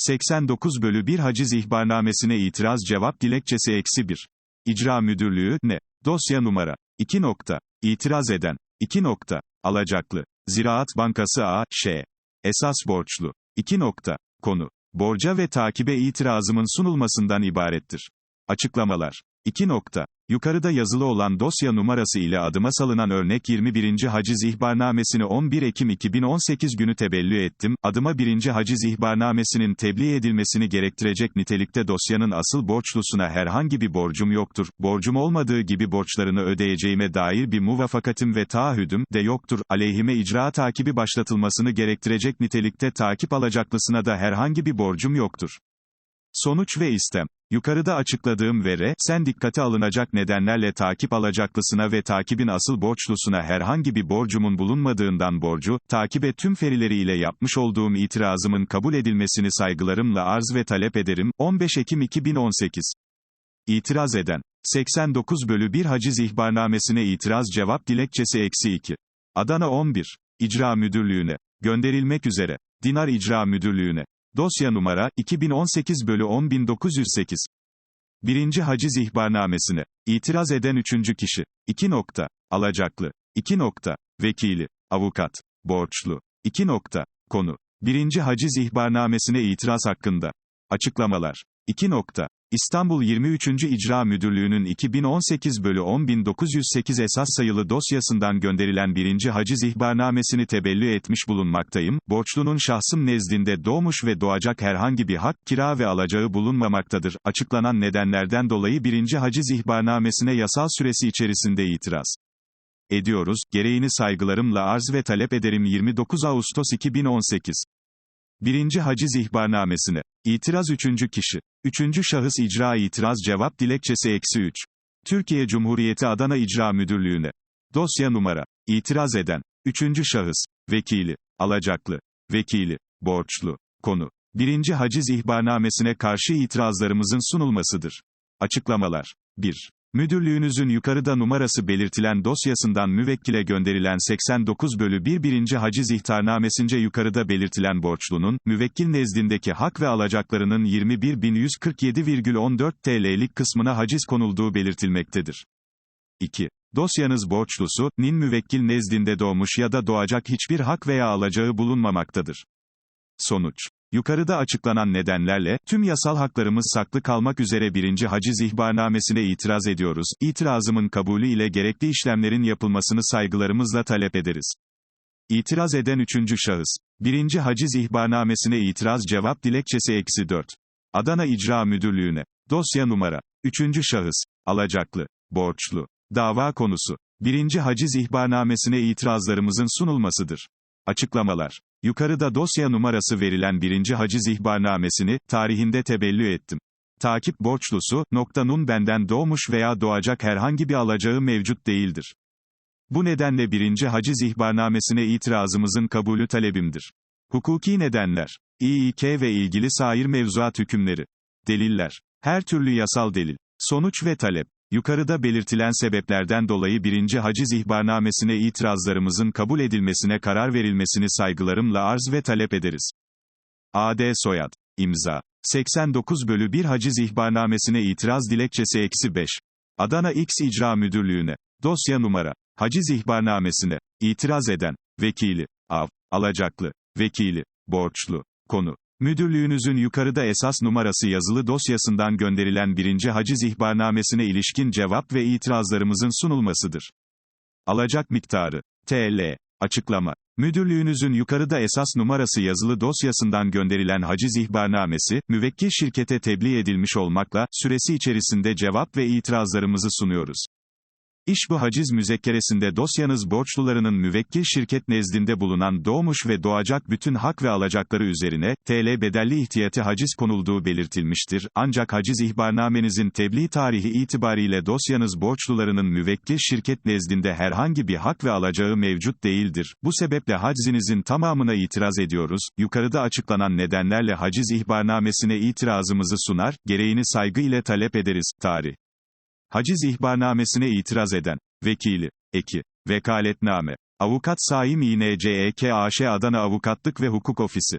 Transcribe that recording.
89 bölü 1 haciz ihbarnamesine itiraz cevap dilekçesi eksi 1. İcra Müdürlüğü, ne? Dosya numara. 2 nokta. İtiraz eden. 2 nokta. Alacaklı. Ziraat Bankası A, Ş. Esas borçlu. 2 nokta. Konu. Borca ve takibe itirazımın sunulmasından ibarettir. Açıklamalar. 2 nokta. Yukarıda yazılı olan dosya numarası ile adıma salınan örnek 21. haciz ihbarnamesini 11 Ekim 2018 günü tebellü ettim. Adıma 1. haciz ihbarnamesinin tebliğ edilmesini gerektirecek nitelikte dosyanın asıl borçlusuna herhangi bir borcum yoktur. Borcum olmadığı gibi borçlarını ödeyeceğime dair bir muvafakatim ve taahhüdüm de yoktur. Aleyhime icra takibi başlatılmasını gerektirecek nitelikte takip alacaklısına da herhangi bir borcum yoktur. Sonuç ve istem. Yukarıda açıkladığım vere, sen dikkate alınacak nedenlerle takip alacaklısına ve takibin asıl borçlusuna herhangi bir borcumun bulunmadığından borcu, takibe tüm ferileriyle yapmış olduğum itirazımın kabul edilmesini saygılarımla arz ve talep ederim. 15 Ekim 2018 İtiraz eden 89 bölü 1 haciz ihbarnamesine itiraz cevap dilekçesi eksi 2. Adana 11. İcra Müdürlüğü'ne. Gönderilmek üzere. Dinar İcra Müdürlüğü'ne. Dosya numara, 2018 bölü 10908. Birinci haciz ihbarnamesine. İtiraz eden üçüncü kişi. 2 nokta. Alacaklı. 2 nokta. Vekili. Avukat. Borçlu. 2 nokta. Konu. Birinci haciz ihbarnamesine itiraz hakkında. Açıklamalar. 2 nokta. İstanbul 23. İcra Müdürlüğü'nün 2018 bölü 10908 esas sayılı dosyasından gönderilen birinci haciz ihbarnamesini tebellü etmiş bulunmaktayım. Borçlunun şahsım nezdinde doğmuş ve doğacak herhangi bir hak, kira ve alacağı bulunmamaktadır. Açıklanan nedenlerden dolayı birinci haciz ihbarnamesine yasal süresi içerisinde itiraz ediyoruz. Gereğini saygılarımla arz ve talep ederim 29 Ağustos 2018. Birinci haciz ihbarnamesine. İtiraz üçüncü kişi. Üçüncü şahıs icra itiraz cevap dilekçesi eksi 3. Türkiye Cumhuriyeti Adana İcra Müdürlüğü'ne. Dosya numara. İtiraz eden. Üçüncü şahıs. Vekili. Alacaklı. Vekili. Borçlu. Konu. Birinci haciz ihbarnamesine karşı itirazlarımızın sunulmasıdır. Açıklamalar. 1. Müdürlüğünüzün yukarıda numarası belirtilen dosyasından müvekkile gönderilen 89 bölü 1 birinci haciz ihtarnamesince yukarıda belirtilen borçlunun, müvekkil nezdindeki hak ve alacaklarının 21.147,14 TL'lik kısmına haciz konulduğu belirtilmektedir. 2. Dosyanız borçlusu, nin müvekkil nezdinde doğmuş ya da doğacak hiçbir hak veya alacağı bulunmamaktadır. Sonuç. Yukarıda açıklanan nedenlerle, tüm yasal haklarımız saklı kalmak üzere birinci haciz ihbarnamesine itiraz ediyoruz. İtirazımın kabulü ile gerekli işlemlerin yapılmasını saygılarımızla talep ederiz. İtiraz eden üçüncü şahıs. Birinci haciz ihbarnamesine itiraz cevap dilekçesi eksi 4. Adana İcra Müdürlüğü'ne. Dosya numara. Üçüncü şahıs. Alacaklı. Borçlu. Dava konusu. Birinci haciz ihbarnamesine itirazlarımızın sunulmasıdır. Açıklamalar. Yukarıda dosya numarası verilen birinci haciz ihbarnamesini, tarihinde tebellü ettim. Takip borçlusu, noktanun benden doğmuş veya doğacak herhangi bir alacağı mevcut değildir. Bu nedenle birinci haciz ihbarnamesine itirazımızın kabulü talebimdir. Hukuki nedenler. İİK ve ilgili sair mevzuat hükümleri. Deliller. Her türlü yasal delil. Sonuç ve talep. Yukarıda belirtilen sebeplerden dolayı birinci haciz ihbarnamesine itirazlarımızın kabul edilmesine karar verilmesini saygılarımla arz ve talep ederiz. A.D. Soyad. İmza. 89 bölü 1 haciz ihbarnamesine itiraz dilekçesi eksi 5. Adana X İcra Müdürlüğü'ne. Dosya numara. Haciz ihbarnamesine. İtiraz eden. Vekili. Av. Alacaklı. Vekili. Borçlu. Konu. Müdürlüğünüzün yukarıda esas numarası yazılı dosyasından gönderilen birinci haciz ihbarnamesine ilişkin cevap ve itirazlarımızın sunulmasıdır. Alacak miktarı. TL. Açıklama. Müdürlüğünüzün yukarıda esas numarası yazılı dosyasından gönderilen haciz ihbarnamesi, müvekkil şirkete tebliğ edilmiş olmakla, süresi içerisinde cevap ve itirazlarımızı sunuyoruz. İş bu haciz müzekkeresinde dosyanız borçlularının müvekkil şirket nezdinde bulunan doğmuş ve doğacak bütün hak ve alacakları üzerine, TL bedelli ihtiyati haciz konulduğu belirtilmiştir, ancak haciz ihbarnamenizin tebliğ tarihi itibariyle dosyanız borçlularının müvekkil şirket nezdinde herhangi bir hak ve alacağı mevcut değildir. Bu sebeple haczinizin tamamına itiraz ediyoruz, yukarıda açıklanan nedenlerle haciz ihbarnamesine itirazımızı sunar, gereğini saygı ile talep ederiz. Tarih. Haciz ihbarnamesine itiraz eden, vekili, eki, vekaletname, avukat Saim İNCEK AŞ Adana Avukatlık ve Hukuk Ofisi.